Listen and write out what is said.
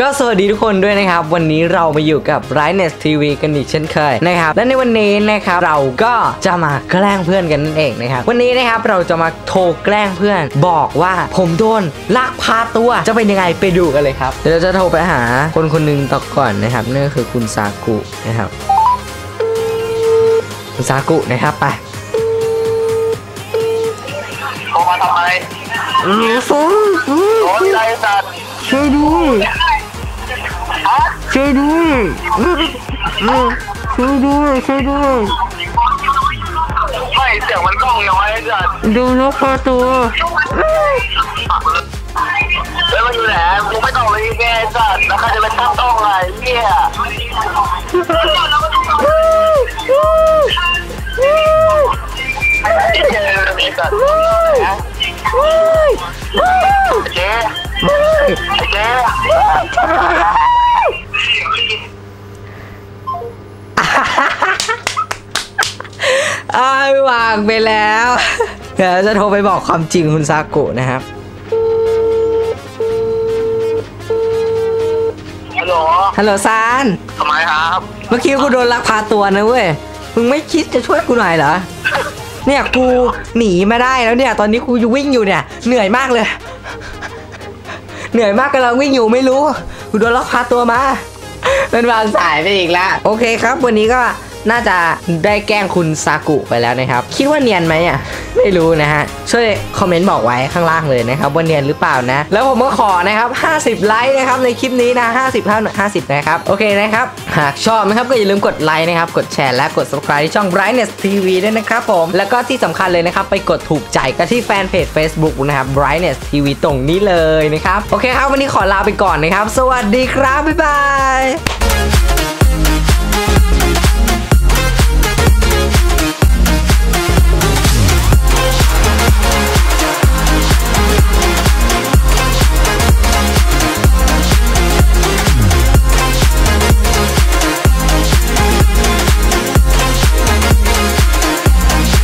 ก็สวัสดีทุกคนด้วยนะครับ วันนี้เรามาอยู่กับ Brightness TV กันอีกเช่นเคยนะครับและในวันนี้นะครับเราก็จะมาแกล้งเพื่อนกันนั่นเองนะครับวันนี้นะครับเราจะมาโทรแกล้งเพื่อน บอกว่าผมโดนลักพาตัวจะเป็นยังไงไปดูกันเลยครับเดี๋ยวเราจะโทรไปหาคนคนหนึงต่อก่อนนะครับนั่นก็คือคุณซากุนะครับคุณซากุนะครับไปโทรมาทำไมอือฟูโอ้ยไรสัตว์ช่วยด้วยฮะ ช่วยด้วยช่วยด้วยช่วยด้วยไม่เสียงมันกล้องน้อยไอ้สัตว์ดูนกพาตัวแล้วมันอยู่ไหนกูไม่ต้องเลยแกไอ้สัตว์แล้วใครจะไปตั้งกล้องไงเหี้ยไอ้เจ๊ไอ้สัตว์เจ๊ไอ้เจ๊ อ้ายวางไปแล้ว เดี๋ยวจะโทรไปบอกความจริงคุณซากุนะครับฮัลโหลฮัลโหลซานทำไมครับเมื่อกี้กูโดนลักพาตัวนะเว้ยมึงไม่คิดจะช่วยกูหน่อยเหรอเนี่ยกูหนีมาได้แล้วเนี่ย ตอนนี้กูอยู่วิ่งอยู่เนี่ย เหนื่อยมากเลย เหนื่อยมากกำลังวิ่งอยู่ไม่รู้กูโดนลักพาตัวมาเป็นวางสายไปอีกแล้ว โอเคครับ วันนี้ก็ น่าจะได้แกล้งคุณซากุไปแล้วนะครับ คิดว่าเนียนไหมอะ ไม่รู้นะฮะ ช่วยคอมเมนต์บอกไว้ข้างล่างเลยนะครับว่าเนียนหรือเปล่านะ แล้วผมก็ขอนะครับ 50 ไลค์นะครับในคลิปนี้นะ 50 50 นะครับ โอเคนะครับ หากชอบนะครับก็อย่าลืมกดไลค์นะครับ กดแชร์และกด subscribe ที่ช่อง Brightness TV ด้วยนะครับผม แล้วก็ที่สำคัญเลยนะครับ ไปกดถูกใจกันที่แฟนเพจ Facebook นะครับ Brightness TV ตรงนี้เลยนะครับ โอเคครับวันนี้ขอลาไปก่อนนะครับ สวัสดีครับ บ๊ายบาย